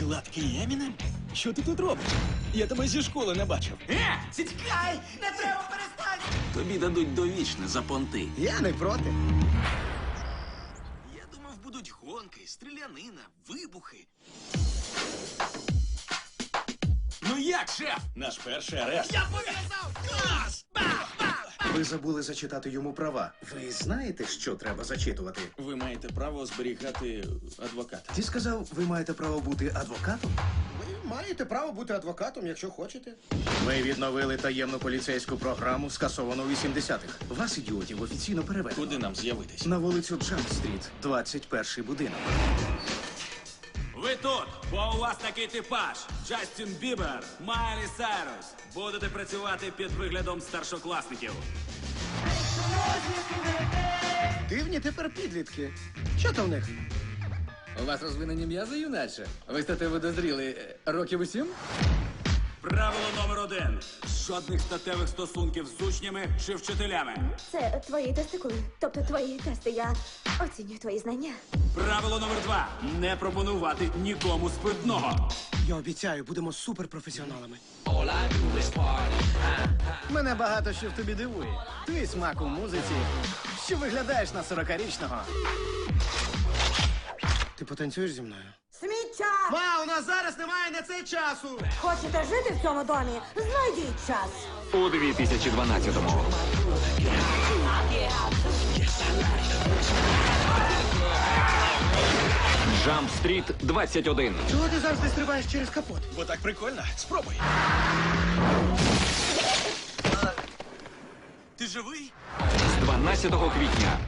Гладкий Емінем? Що ти тут робиш? Я тебе зі школи не бачив. Е, чекай! Не треба перестати! Тобі дадуть довічне за понти. Я не проти. Я думав, будуть гонки, стрілянина, вибухи. Ну як, шеф? Наш перший арешт. Я пов'язав! Ви забули зачитати йому права. Ви знаєте, що треба зачитувати? Ви маєте право зберігати адвоката. Ти сказав, ви маєте право бути адвокатом? Ви маєте право бути адвокатом, якщо хочете. Ми відновили таємну поліцейську програму, скасовану у 80-х. Вас, ідіотів, офіційно переведено. Куди нам з'явитись? На вулицю Джамп-стріт, 21 будинок. Ви тут, бо у вас такий типаж. Джастін Бібер, Майлі Сайрус. Будете працювати під виглядом старшокласників. Дивні тепер підлітки. Що там в них? У вас розвинені м'язи, юначе? Ви стати дозріли е, років усім? Правило номер один: жодних статевих стосунків з учнями чи вчителями. Це твої тестикули, тобто твої тести. Я оцінюю твої знання. Правило номер два: не пропонувати нікому спиртного. Я обіцяю, будемо суперпрофесіоналами. Мене багато що в тобі дивує. Твій смак у музиці. Що виглядаєш на 40-річного? Ти потанцюєш зі мною? Нас зараз немає на це часу! Хочете жити в цьому домі? Знайдіть час. У 2012-му. Джамп-стріт 21. Чого ти завжди стрибаєш через капот? Бо так прикольно. Спробуй. Ти живий? З 12 квітня